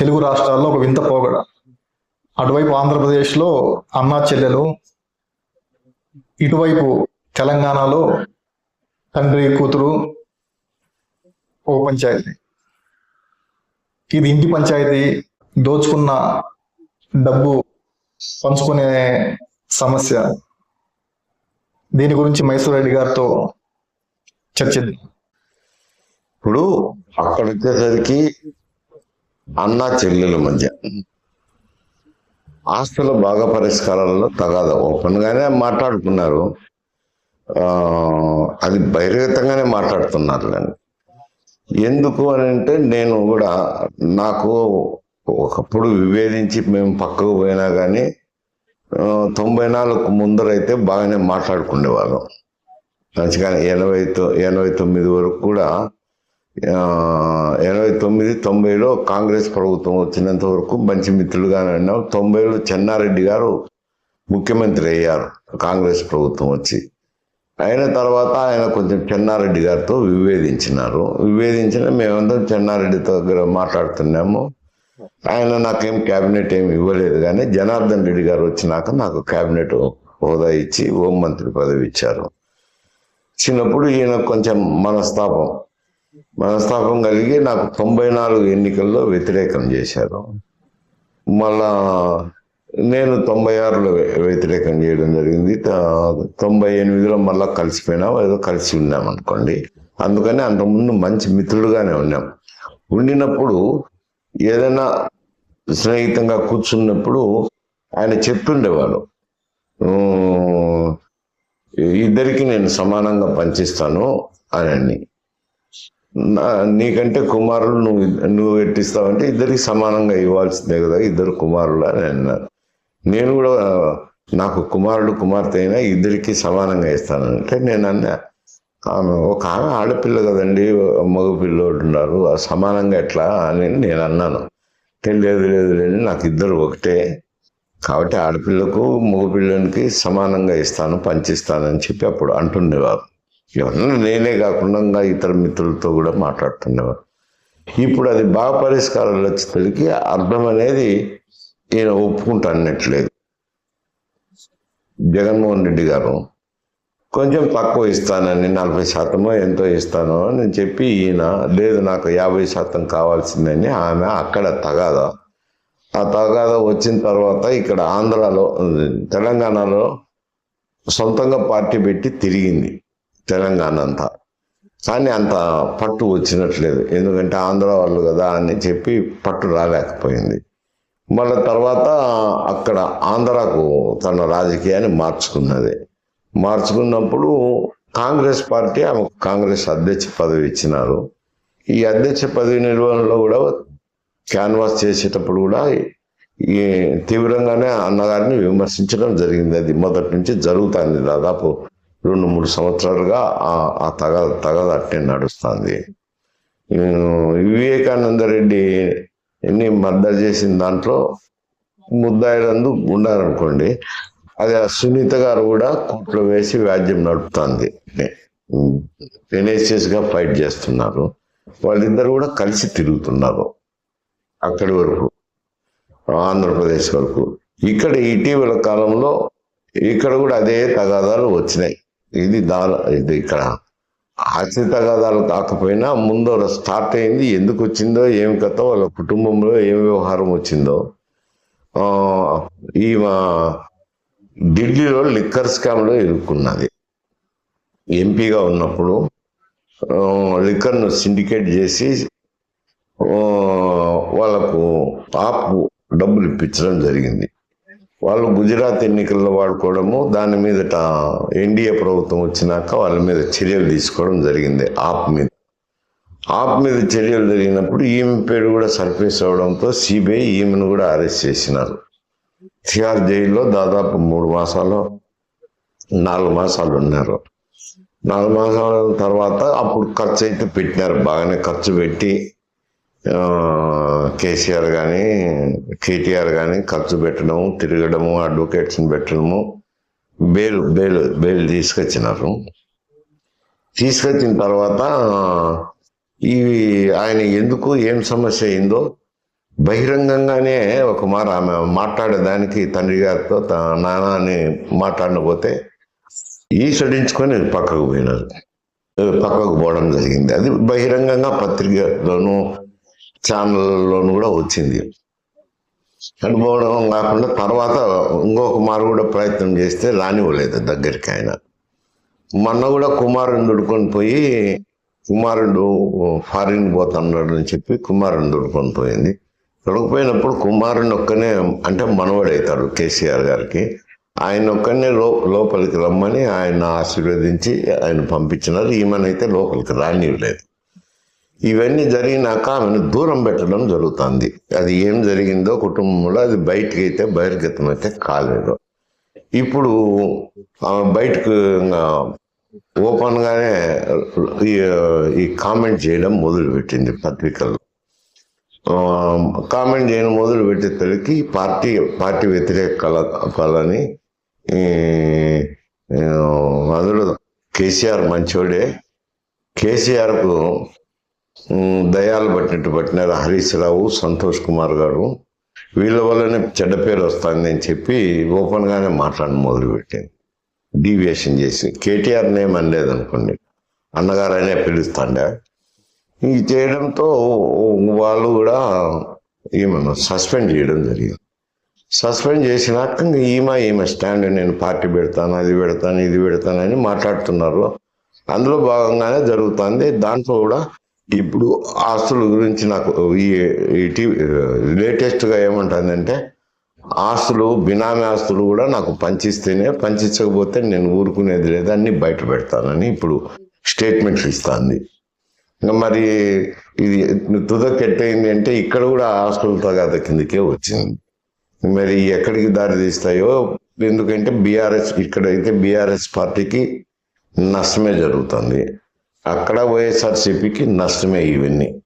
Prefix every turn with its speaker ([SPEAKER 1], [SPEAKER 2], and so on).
[SPEAKER 1] తెలుగు రాష్ట్రాల్లో ఒక వింత పోగడ. అటువైపు ఆంధ్రప్రదేశ్లో అన్నా చెల్లెలు ఇటువైపు తెలంగాణలో తండ్రి కూతురు ఒక పంచాయతీ. ఇది ఇంటి పంచాయతీ దోచుకున్న డబ్బు పంచుకునే సమస్య. దీని గురించి మైసూర్ రెడ్డి గారితో చర్చిద్దాం.
[SPEAKER 2] ఇప్పుడు అక్కడ వచ్చేసరికి అన్న చెల్లెల మధ్య. ఆస్తుల బాగా పరిష్కారాలలో తగాద. ఓపెన్ గానే మాట్లాడుకున్నారు అది బహిర్గతంగానే మాట్లాడుతున్నారు కానీ ఎందుకు అని అంటే నేను కూడా నాకు ఒకప్పుడు విభేదించి మేము పక్కకు పోయినా కానీ తొంభై నాలుగు ముందరైతే బాగానే మాట్లాడుకునేవాళ్ళం. మంచిగానే ఎనభై తొ- ఎనభై తొమ్మిది వరకు కూడా ఎనభై తొమ్మిది తొంభైలో కాంగ్రెస్ ప్రభుత్వం వచ్చినంత వరకు మంచి మిత్రులుగానే ఉన్నాం తొంభైలో చెన్నారెడ్డి గారు ముఖ్యమంత్రి అయ్యారు కాంగ్రెస్ ప్రభుత్వం వచ్చి. అయిన తర్వాత ఆయన కొంచెం చెన్నారెడ్డి గారితో వివేదించినారు వివేదించిన మేమందరం చెన్నారెడ్డితో దగ్గర మాట్లాడుతున్నాము. ఆయన నాకేం క్యాబినెట్ ఏమి ఇవ్వలేదు కానీ జనార్దన్ రెడ్డి గారు వచ్చినాక నాకు క్యాబినెట్ హోదా ఇచ్చి హోంమంత్రి పదవి ఇచ్చారు. ఇచ్చినప్పుడు ఈయన కొంచెం మనస్తాపం మనస్తాపం కలిగి నాకు తొంభై నాలుగు ఎన్నికల్లో వ్యతిరేకం చేశారు. మళ్ళా నేను తొంభై ఆరులో వ్యతిరేకం చేయడం జరిగింది. తొంభై ఎనిమిదిలో మళ్ళా కలిసిపోయినాం ఏదో కలిసి ఉన్నాం అనుకోండి. అందుకని అంతకుముందు మంచి మిత్రుడుగానే ఉన్నాం. ఉండినప్పుడు ఏదైనా స్నేహితంగా కూర్చున్నప్పుడు ఆయన చెప్తుండేవాడు. ఇద్దరికి నేను సమానంగా పనిచేస్తాను అని నీకంటే కుమారులు నువ్వు నువ్వు ఎట్టిస్తావంటే ఇద్దరికి సమానంగా ఇవ్వాల్సిందే కదా ఇద్దరు కుమారులు అని అన్నారు. నేను కూడా నాకు కుమారుడు కుమార్తె అయినా ఇద్దరికి సమానంగా ఇస్తానంటే నేను అన్నా ఆమె ఒక ఆమె ఆడపిల్ల కదండి మగ పిల్లోడు ఉన్నారు ఆ సమానంగా ఎట్లా అని నేను అన్నాను. లేదు లేదు లేదు నాకు ఇద్దరు ఒకటే కాబట్టి ఆడపిల్లకు మగపిల్లనికి సమానంగా ఇస్తాను పంచిస్తానని చెప్పి అప్పుడు అంటుండేవారు. ఎవరన్నా నేనే కాకుండా ఇతర మిత్రులతో కూడా మాట్లాడుతుండేవారు ఇప్పుడు అది బాగా పరిష్కారాలు వచ్చేసరికి అర్థం అనేది ఈయన ఒప్పుకుంటానట్లేదు జగన్మోహన్ రెడ్డి గారు కొంచెం తక్కువ ఇస్తానని నలభై శాతమో ఎంతో ఇస్తానో అని చెప్పి ఈయన లేదు నాకు యాభై శాతం కావాల్సిందని ఆమె అక్కడ తగాదా. ఆ తగాదా వచ్చిన తర్వాత ఇక్కడ ఆంధ్రాలో తెలంగాణలో సొంతంగా పార్టీ పెట్టి తిరిగింది. తెలంగాణ అంతా కానీ అంత పట్టు వచ్చినట్లేదు. ఎందుకంటే ఆంధ్ర వాళ్ళు కదా అని చెప్పి పట్టు రాలేకపోయింది. మళ్ళీ తర్వాత అక్కడ ఆంధ్రాకు తన రాజకీయాన్ని మార్చుకున్నది. మార్చుకున్నప్పుడు కాంగ్రెస్ పార్టీ ఆమె కాంగ్రెస్ అధ్యక్ష పదవి ఇచ్చినారు. ఈ అధ్యక్ష పదవి నిర్వహణలో కూడా క్యాన్వాస్ చేసేటప్పుడు కూడా ఈ తీవ్రంగానే అన్నగారిని విమర్శించడం జరిగింది. అది మొదటి నుంచి జరుగుతుంది దాదాపు రెండు మూడు సంవత్సరాలుగా ఆ తగ తగద అట్టే నడుస్తుంది. వివేకానంద రెడ్డి ఎన్ని మర్డర్ చేసిన దాంట్లో ముద్దాయిలందు ఉన్నారనుకోండి అది ఆ సునీత గారు కూడా కోర్టులో వేసి వ్యాజ్యం నడుపుతుంది. ఎన్ఎస్ఎస్గా ఫైట్ చేస్తున్నారు. వాళ్ళిద్దరు కూడా కలిసి తిరుగుతున్నారు అక్కడి వరకు ఆంధ్రప్రదేశ్ వరకు. ఇక్కడ ఇటీవల కాలంలో ఇక్కడ కూడా అదే తగాదాలు వచ్చినాయి. ఇది దారు ఇది ఇక్కడ ఆశ్రిత తగాదాలు కాకపోయినా ముందు స్టార్ట్ అయింది. ఎందుకు వచ్చిందో ఏం కథ వాళ్ళ కుటుంబంలో ఏం వ్యవహారం వచ్చిందో. ఈ ఢిల్లీలో లిక్కర్ స్కామ్లో ఇరుక్కున్నది. ఎంపీగా ఉన్నప్పుడు లిక్కర్ను సిండికేట్ చేసి వాళ్ళకు ఆపు డబ్బులు ఇప్పించడం జరిగింది. వాళ్ళు గుజరాత్ ఎన్నికల్లో వాడుకోవడము దాని మీదట ఎన్డీఏ ప్రభుత్వం వచ్చినాక వాళ్ళ మీద చర్యలు తీసుకోవడం జరిగింది ఆప్ మీద. ఆప్ మీద చర్యలు జరిగినప్పుడు ఈమె పేరు కూడా సర్ఫేస్ అవడంతో సిబిఐ ఈమెను కూడా అరెస్ట్ చేసినారు. తిహార్ జైల్లో దాదాపు మూడు మాసాలు నాలుగు మాసాలు ఉన్నారు. నాలుగు మాసాల తర్వాత అప్పుడు ఖర్చు అయితే పెట్టినారు బాగానే ఖర్చు పెట్టి కేసీఆర్ కానీ కేటీఆర్ కానీ ఖర్చు పెట్టడము తిరగడము అడ్వకేట్స్ని పెట్టడము బెయిల్ బెయిల్ బెయిల్ తీసుకొచ్చినారు. తీసుకొచ్చిన తర్వాత ఇవి ఆయన ఎందుకు ఏం సమస్య అయిందో బహిరంగంగానే ఒక మార ఆమె మాట్లాడేదానికి తండ్రి గారితో త- నాన్న అని మాట్లాడకపోతే ఈసడించుకొని పక్కకు పోయినారు. పక్కకు పోవడం జరిగింది. అది బహిరంగంగా పత్రికలోనూ ఛానళ్ళలోను కూడా వచ్చింది. అనుభవం కాకుండా తర్వాత ఇంకొక మారు కూడా ప్రయత్నం చేస్తే రానివ్వలేదు దగ్గరికి ఆయన. మొన్న కూడా కుమారుని దుడుకొని పోయి కుమారుడు ఫారిన్ పోతున్నాడు అని చెప్పి కుమారుని దుడుకొని పోయింది. దొరకపోయినప్పుడు కుమారుని ఒక్కనే అంటే మనవడవుతాడు కేసీఆర్ గారికి. ఆయన ఒక్కనే లో లోపలికి రమ్మని ఆయన ఆశీర్వదించి ఆయన పంపించినారు. ఈమెనైతే లోపలికి రానివ్వలేదు. ఇవన్నీ జరిగినాక ఆమెను దూరం పెట్టడం జరుగుతుంది. అది ఏం జరిగిందో కుటుంబంలో అది బయటికి అయితే బహిర్గతం అయితే కాలేదు. ఇప్పుడు ఆమె బయటకు ఇంకా ఈ ఈ కామెంట్ చేయడం మొదలుపెట్టింది పత్రికల్లో. కామెంట్ చేయడం మొదలు పెట్టేసరికి పార్టీ పార్టీ వ్యతిరేక కళ కళని అందులో కేసీఆర్ మంచోడే. కేసీఆర్కు దయాలు పట్టినట్టు పట్టినారు హరీష్ రావు సంతోష్ కుమార్ గారు. వీళ్ళ వల్లనే చెడ్డ పేరు వస్తుంది చెప్పి ఓపెన్గానే మాట్లాడడం మొదలుపెట్టింది. డీవియేషన్ చేసి కేటీఆర్ నేమ్ అనలేదు అనుకోండి అన్నగారు అనే పిలుస్తాండే. ఇది చేయడంతో వాళ్ళు కూడా ఈమెను సస్పెండ్ చేయడం జరిగింది. సస్పెండ్ చేసినాక ఇంక ఈమె ఈమె స్టాండ్ నేను పార్టీ పెడతాను అది పెడతాను ఇది పెడతానని మాట్లాడుతున్నారు. అందులో భాగంగానే జరుగుతుంది. దాంట్లో కూడా ఇప్పుడు ఆస్తుల గురించి నాకు ఈ లేటెస్ట్గా ఏమంటుందంటే ఆస్తులు బినామీ ఆస్తులు కూడా నాకు పంచిస్తేనే పంచించకపోతే నేను ఊరుకునేది లేదా అన్ని బయట పెడతానని ఇప్పుడు స్టేట్మెంట్స్ ఇస్తుంది. ఇంకా మరి ఇది తుదకెట్టయింది అంటే ఇక్కడ కూడా ఆస్తుల తగాద కిందకే వచ్చింది. మరి ఎక్కడికి దారి తీస్తాయో ఎందుకంటే బీఆర్ఎస్ ఇక్కడైతే బీఆర్ఎస్ పార్టీకి నష్టమే జరుగుతుంది. అక్కడ వైఎస్ఆర్సీపీకి నష్టమే ఇవన్నీ.